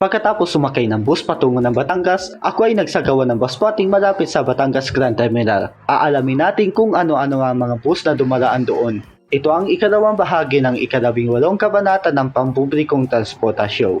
Pagkatapos sumakay ng bus patungo ng Batangas, ako ay nagsagawa ng bus spotting malapit sa Batangas Grand Terminal. Aalamin natin kung ano-ano ang mga bus na dumaraan doon. Ito ang ikalawang bahagi ng ikalabing walong kabanata ng pampublikong transportasyon.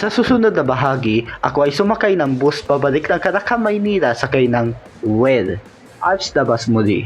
Sa susunod na bahagi, ako ay sumakay ng bus pabalik ng Caracas, Maynila sakay ng Well. Arch Dabas muli.